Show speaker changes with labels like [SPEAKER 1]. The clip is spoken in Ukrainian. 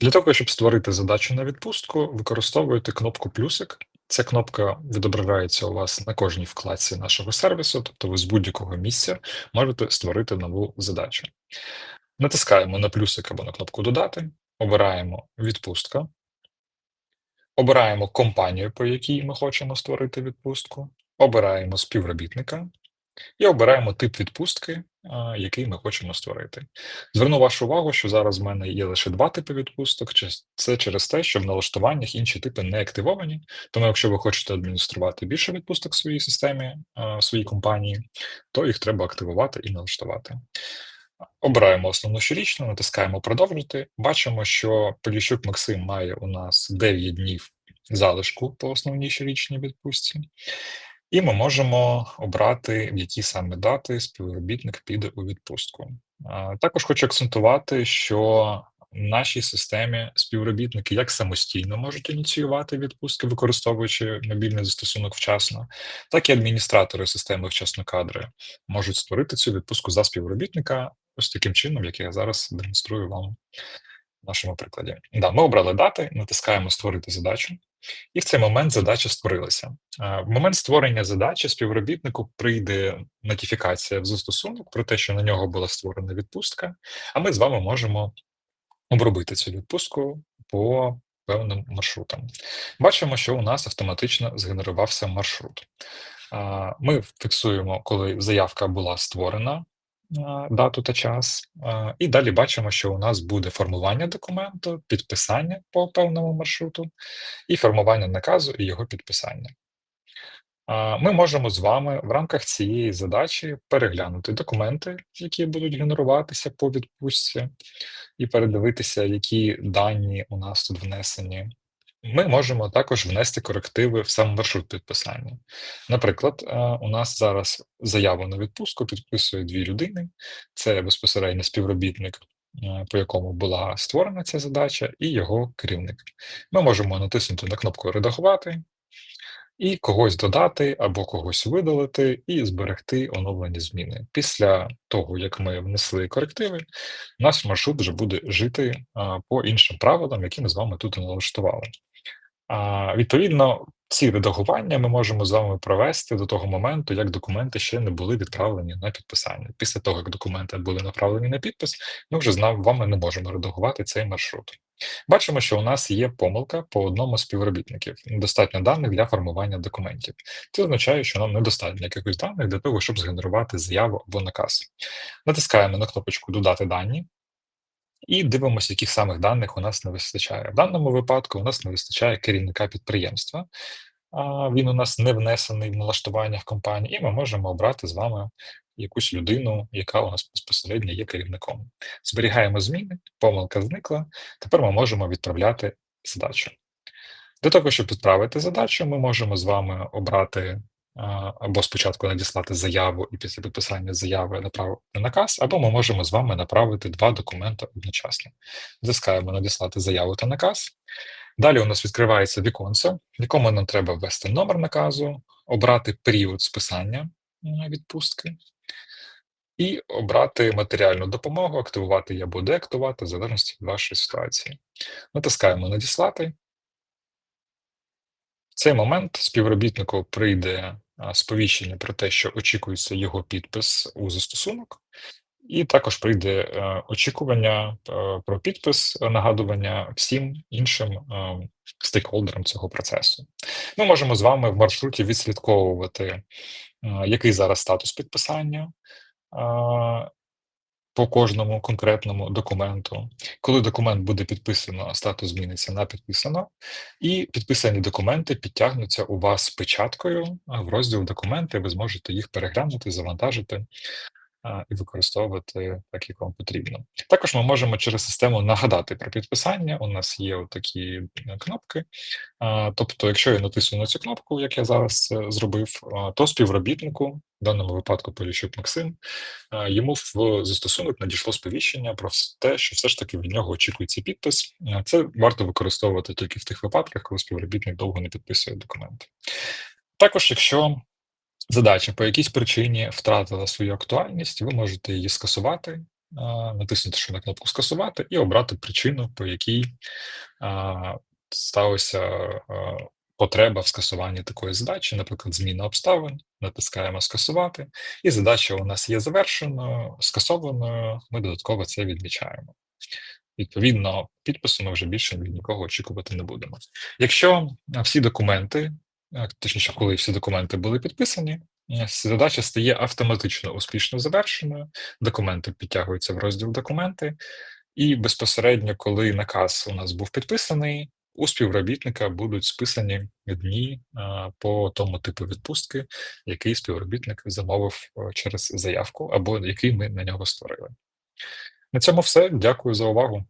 [SPEAKER 1] Для того, щоб створити задачу на відпустку, використовуйте кнопку плюсик. Ця кнопка відображається у вас на кожній вкладці нашого сервісу, тобто ви з будь-якого місця можете створити нову задачу. Натискаємо на плюсик або на кнопку Додати, обираємо відпустка, обираємо компанію, по якій ми хочемо створити відпустку, обираємо співробітника і обираємо тип відпустки, який ми хочемо створити. Зверну вашу увагу, що зараз в мене є лише два типи відпусток. Це через те, що в налаштуваннях інші типи не активовані. Тому, якщо ви хочете адмініструвати більше відпусток в своїй системі, в своїй компанії, то їх треба активувати і налаштувати. Обираємо основну щорічну, натискаємо продовжити. Бачимо, що Поліщук Максим має у нас 9 днів залишку по основній щорічній відпустці. І ми можемо обрати, в які саме дати співробітник піде у відпустку. Також хочу акцентувати, що в нашій системі співробітники як самостійно можуть ініціювати відпустки, використовуючи мобільний застосунок вчасно, так і адміністратори системи вчасно кадри можуть створити цю відпустку за співробітника ось таким чином, як я зараз демонструю вам в нашому прикладі. Да, ми обрали дати, натискаємо Створити задачу. І в цей момент задача створилася. В момент створення задачі співробітнику прийде нотифікація в застосунок про те, що на нього була створена відпустка, а ми з вами можемо обробити цю відпустку по певним маршрутам. Бачимо, що у нас автоматично згенерувався маршрут. Ми фіксуємо, коли заявка була створена, дату та час, і далі бачимо, що у нас буде формування документу, підписання по певному маршруту і формування наказу і його підписання. Ми можемо з вами в рамках цієї задачі переглянути документи, які будуть генеруватися по відпустці, і передивитися, які дані у нас тут внесені. Ми можемо також внести корективи в сам маршрут підписання. Наприклад, е, у нас зараз заяву на відпустку підписує дві людини: це безпосередньо співробітник, е, по якому була створена ця задача, і його керівник. Ми можемо натиснути на кнопку Редагувати і когось додати або когось видалити, і зберегти оновлені зміни. Після того, як ми внесли корективи, наш маршрут вже буде жити по іншим правилам, які ми з вами тут налаштували. А, Відповідно, ці редагування ми можемо з вами провести до того моменту, як документи ще не були відправлені на підписання. Після того, як документи були направлені на підпис, ми вже з вами не можемо редагувати цей маршрут. Бачимо, що у нас є помилка по одному з співробітників. Недостатньо даних для формування документів. Це означає, що нам недостатньо якихось даних для того, щоб згенерувати заяву або наказ. Натискаємо на кнопочку Додати дані. І дивимося, яких самих даних у нас не вистачає. В даному випадку у нас не вистачає керівника підприємства. Він у нас не внесений в налаштуваннях компанії, і ми можемо обрати з вами якусь людину, яка у нас безпосередньо є керівником. Зберігаємо зміни, помилка зникла. Тепер ми можемо відправляти задачу. Для того, щоб відправити задачу, ми можемо з вами обрати або спочатку надіслати заяву і після підписання заяви направити наказ, або ми можемо з вами направити два документи одночасно. Затискаємо надіслати заяву та наказ. Далі у нас відкривається віконце, в якому нам треба ввести номер наказу, обрати період списання відпустки і обрати матеріальну допомогу, активувати її або деактивувати, в залежності від вашої ситуації. Натискаємо Надіслати. В цей момент співробітнику прийде сповіщення про те, що очікується його підпис у застосунок, і також прийде е, очікування е, про підпис, нагадування всім іншим е, стейкхолдерам цього процесу. Ми можемо з вами в маршруті відслідковувати, який зараз статус підписання по кожному конкретному документу. Коли документ буде підписано, статус зміниться на підписано, і підписані документи підтягнуться у вас печаткою в розділ документи. Ви зможете їх переглянути, завантажити і використовувати так, як вам потрібно. Також ми можемо через систему нагадати про підписання. У нас є такі кнопки. Тобто, якщо я натисну на цю кнопку, як я зараз е, зробив, то співробітнику, в даному випадку Поліщук Максим, йому в застосунок надійшло сповіщення про те, що все ж таки від нього очікується підпис. Це варто використовувати тільки в тих випадках, коли співробітник довго не підписує документи. Також, якщо задача по якійсь причині втратила свою актуальність, ви можете її скасувати натиснути ще на кнопку Скасувати і обрати причину, по якій а, потреба в скасуванні такої задачі, наприклад, зміна обставин. Натискаємо Скасувати, і задача у нас є завершеною, скасованою. Ми додатково це відмічаємо. Відповідно, підпису ми вже більше від нікого очікувати не будемо. Якщо всі документи, точніше, коли всі документи були підписані, задача стає автоматично успішно завершеною, документи підтягуються в розділ Документи, і безпосередньо, коли наказ у нас був підписаний, у співробітника будуть списані дні по тому типу відпустки, який співробітник замовив е, через заявку, або який ми на нього створили. На цьому все. Дякую за увагу.